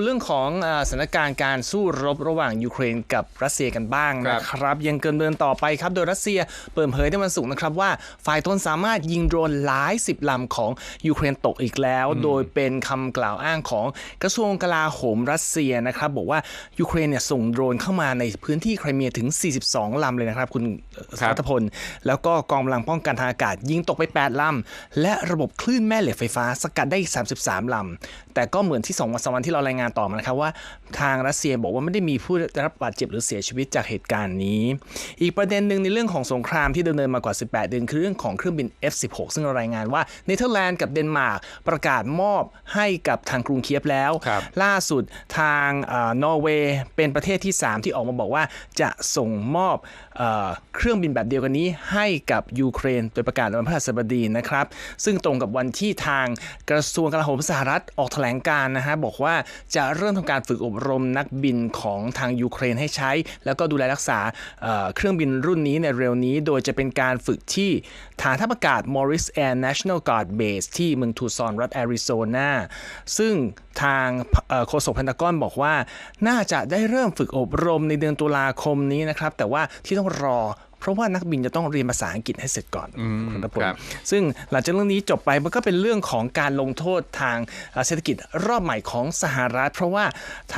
คุณเรื่องของอาสถานการณ์การสู้รบระหว่างยูเครนกับรัสเซียกันบ้างนะครับ ยังเกินเดินต่อไปครับ โดยรัสเซียเปิดเผยในวันศุกร์นะครับว่าฝ่ายตนสามารถยิงโดรนหลายสิบลำของยูเครนตกอีกแล้ว โดยเป็นคำกล่าวอ้างของกระทรวงกลาโหมรัสเซียนะครับ บอกว่ายูเครนเนี่ยส่งโดรนเข้ามาในพื้นที่ไครเมียถึง 42ลำเลยนะครับ คุณสัตพล แล้วก็กองกำลังป้องกันทางอากาศ ยิงตกไป 8ลำและระบบคลื่นแม่เหล็กไฟฟ้าสกัดได้อีก33ลำแต่ก็เหมือนที่2วันสองวันที่เรารายงานต่อมานะครับว่าทางรัสเซียบอกว่าไม่ได้มีผู้ได้รับบาดเจ็บหรือเสียชีวิตจากเหตุการณ์นี้ อีกประเด็นหนึ่งในเรื่องของสงครามที่ดำเนินมากว่า 18 เดือนคือเรื่องของเครื่องบิน F16 ซึ่งเรารายงานว่าเนเธอร์แลนด์กับเดนมาร์กประกาศมอบให้กับทางกรุงเคียฟแล้วครับล่าสุดทางเอ่อนอร์เวย์เป็นประเทศที่ 3 ที่ออกมาบอกว่าจะส่งมอบเออเครื่องบินแบบเดียวกันนี้ให้กับยูเครนโดยประกาศในวันพฤหัสบดีนะครับ ซึ่งตรงกับวันที่ทางกระทรวงกลาโหมสหรัฐออกแถลงการณ์นะฮะบอกว่าจะเริ่มทำการฝึกอบรมนักบินของทางยูเครนให้ใช้ แล้วก็ดูแลรักษาเเครื่องบินรุ่นนี้ในเร็วนี้ โดยจะเป็นการฝึกที่ฐานทัพอากาศ Morris Air National Guard Base ที่เมืองทูซอนรัฐแอริโซนาซึ่งทางโฆษกเพนทากอนบอกว่า น่าจะได้เริ่มฝึกอบรมในเดือนตุลาคมนี้นะครับ แต่ว่าที่ต้องรอ เพราะว่านักบินจะต้องเรียนภาษาอังกฤษให้เสร็จก่อนคุณพลครับซึ่งหลังจากเรื่องนี้จบไปมันก็เป็นเรื่องของการลงโทษทางเอ่อเศรษฐกิจรอบใหม่ของสหรัฐ เพราะว่า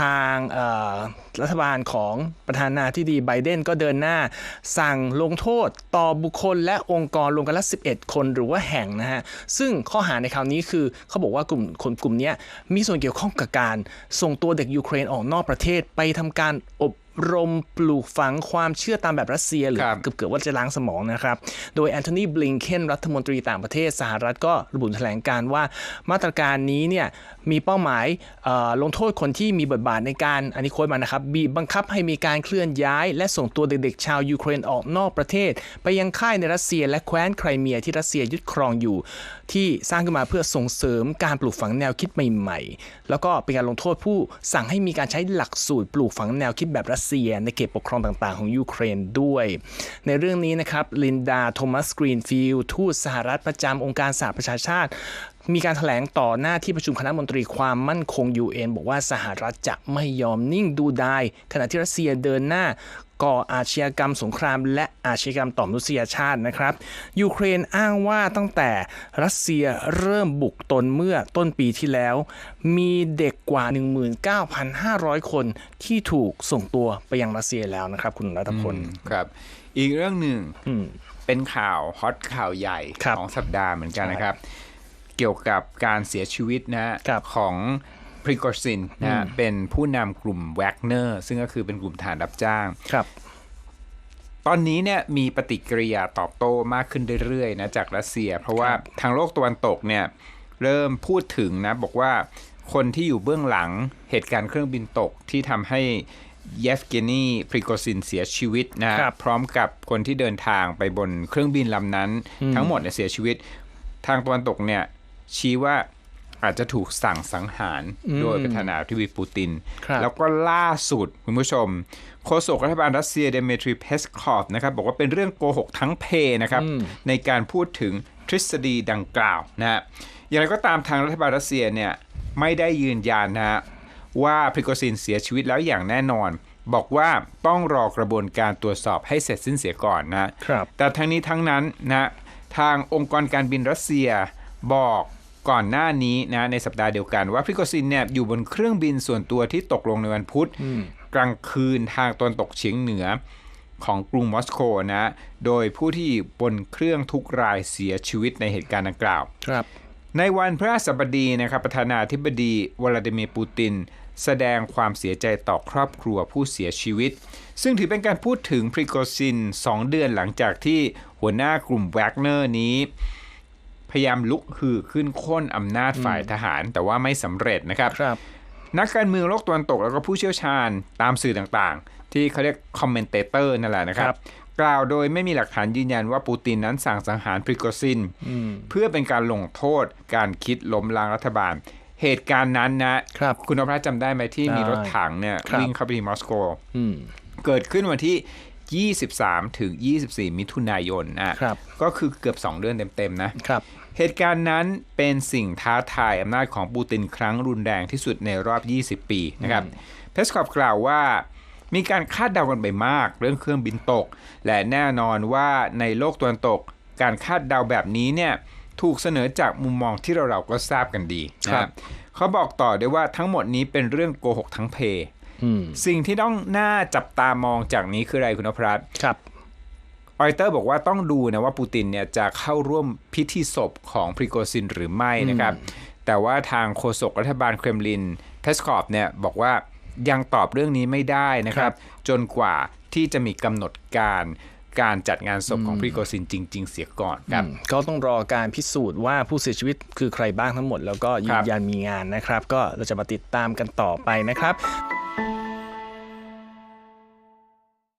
ทางเอ่อรัฐบาลของประธานาธิบดีไบเดนก็เดินหน้า สั่งลงโทษต่อบุคคลและองค์กรรวมกันละ 11 คนหรือว่าแห่งนะฮะ ซึ่งข้อหาในคราวนี้คือเขาบอกว่ากลุ่มคนกลุ่มเนี้ยมีส่วนเกี่ยวข้องกับการส่งตัวเด็กยูเครนออกนอกประเทศไปทำการอบ รมปลูกฝังความเชื่อตามแบบรัสเซียหรือครับเกือบเกือบว่าจะล้างสมองนะครับ โดยแอนโทนีบลิงเคนรัฐมนตรีต่างประเทศสหรัฐก็ระบุแถลงการว่ามาตรการนี้เนี่ยมีเป้าหมายเอ่อลงโทษคนที่มีบทบาทในการอันนี้โค้ดมานะครับบีบบังคับให้มีการเคลื่อนย้าย และส่งตัวเด็กๆ ชาวยูเครนออกนอกประเทศ ไปยังค่ายในรัสเซีย และแคว้นไครเมียที่รัสเซียยึดครองอยู่ ที่สร้างขึ้นมาเพื่อส่งเสริมการปลูกฝังแนวคิดใหม่ ๆ แล้วก็เป็นการลงโทษผู้สั่งให้มีการใช้หลักสูตรปลูกฝังแนวคิดแบบรัสเซีย ในเขตปกครองต่างๆ ของยูเครนด้วย ในเรื่องนี้นะครับลินดาโทมัสกรีนฟิลด์ทูตสหรัฐประจำองค์การสหประชาชาติ มีการถแถลงต่อหน้าที่ประชุมคณะมนตรีความมั่นคง UN บอกว่าสหรัฐจะไม่ยอมนิ่งดูดายขณะที่รัสเซียเดินหน้าก่ออาชญากรรมสงคราม และอาชญากรรมต่อมนุษยชาตินะครับ ยูเครนอ้างว่าตั้งแต่รัสเซียเริ่มบุกตนเมื่อต้นปีที่แล้ว มีเด็กกว่า 19,500 คนที่ถูกส่งตัวไปยังรัสเซียแล้วนะครับ คุณรัตพลครับ อีกเรื่องหนึ่งอืมเป็นข่าวฮอตข่าวใหญ่ครับของสัปดาห์เหมือนกันนะครับ เกี่ยวกับการเสียชีวิตนะฮะครับของพริกอซินนะฮะเป็นผู้นำกลุ่มแวกเนอร์ซึ่งก็คือเป็นกลุ่มฐานรับจ้างครับ ตอนนี้เนี่ยมีปฏิกิริยาตอบโต้มากขึ้นเรื่อยๆนะจากรัสเซีย เพราะว่าทางโลกตะวันตกเนี่ยเริ่มพูดถึงนะบอกว่าคนที่อยู่เบื้องหลังเหตุการณ์เครื่องบินตกที่ทำให้เยฟเกนีพริโกซินเสียชีวิตนะครับพร้อมกับคนที่เดินทางไปบนเครื่องบินลำนั้น ทั้งหมดเนี่ยเสียชีวิตทางตะวันตกเนี่ย ชี้ว่าอาจจะถูกสั่งสังหารโดยประธานาธิบดีปูตินครับแล้วก็ล่าสุดคุณผู้ชม โฆษกรัฐบาลรัสเซียเดเมทรีเพสคอฟนะครับบอกว่าเป็นเรื่องโกหกทั้งเพนะครับ ในการพูดถึงทฤษฎีดังกล่าวนะฮะอย่างไรก็ตามทางรัฐบาลรัสเซียเนี่ยไม่ได้ยืนยันนะฮะว่าพริโกซินเสียชีวิตแล้วอย่างแน่นอน บอกว่าต้องรอกระบวนการตรวจสอบให้เสร็จสิ้นเสียก่อนนะครับแต่ทั้งนี้ทั้งนั้นนะทางองค์กรการบินรัสเซียบอก ก่อนหน้านี้นะในสัปดาห์เดียวกัน ว่าพริโกซินเนี่ยอยู่บนเครื่องบินส่วนตัวที่ตกลงในวันพุธกลางคืนทางตอนตกเฉียงเหนือของกรุงมอสโกนะ โดยผู้ที่บนเครื่องทุกรายเสียชีวิตในเหตุการณ์ดังกล่าว ครับ ในวันพฤหัสบดีนะครับประธานาธิบดีวลาดิเมียร์ปูติน แสดงความเสียใจต่อครอบครัวผู้เสียชีวิต ซึ่งถือเป็นการพูดถึงพริโกซิน 2 เดือนหลังจากที่หัวหน้ากลุ่มแวกเนอร์นี้ พยายามลุกฮือขึ้นโค่นอำนาจฝ่ายทหาร แต่ว่าไม่สำเร็จนะครับครับนักการเมืองโลกตะวันตกแล้วก็ผู้เชี่ยวชาญตามสื่อต่างๆ ที่เขาเรียกคอมเมนเตเตอร์นั่นแหละนะครัครับบกล่าวโดยไม่มีหลักฐานยืนยันว่าปูตินนั้นสั่งสังหารพริโกซินเพื่อเป็นการลงโทษการคิดล้มล้างรัฐบาล เหตุการณ์นั้นนะครับคุณนพรัตน์จำได้ไหมที่มีได้รถถังเนี่ยครับวิ่งเข้าไปที่มอสโกอืมเกิดขึ้นวันที่23 ถึง 24 มิถุนายนอะครับก็คือเกือบ 2 เดือนเต็ม ๆ นะครับ เหตุการณ์นั้นเป็นสิ่งท้าทายอำนาจของปูตินครั้งรุนแรงที่สุดในรอบ 20 ปีนะครับเพสคอฟกล่าวว่ามีการคาดเดากันไปมาก เรื่องเครื่องบินตก และแน่นอนว่าในโลกตะวันตก การคาดเดาแบบนี้เนี่ยถูกเสนอจากมุมมองที่เราเราๆก็ทราบกันดีนะครับเขาบอกต่อด้วยว่าทั้งหมดนี้เป็นเรื่องโกหกทั้งเพอืมสิ่งที่ต้องน่าจับตามองจากนี้คืออะไรคุณนพรัตน์ครับ ออยเตอร์บอกว่าต้องดูนะว่าปูตินเนี่ยจะเข้าร่วมพิธีศพของพริโกซินหรือไม่นะครับ แต่ว่าทางโฆษกรัฐบาลเครมลินเพสคอฟเนี่ยบอกว่ายังตอบเรื่องนี้ไม่ได้นะครับ จนกว่าที่จะมีกำหนดการการจัดงานศพของพริโกซินจริง ๆ เสียก่อนครับก็ต้องรอการพิสูจน์ว่าผู้เสียชีวิตคือใครบ้างทั้งหมด แล้วก็ยืครันบยันมีงานนะครับ ก็เราจะมาติดตามกันต่อไปนะครับ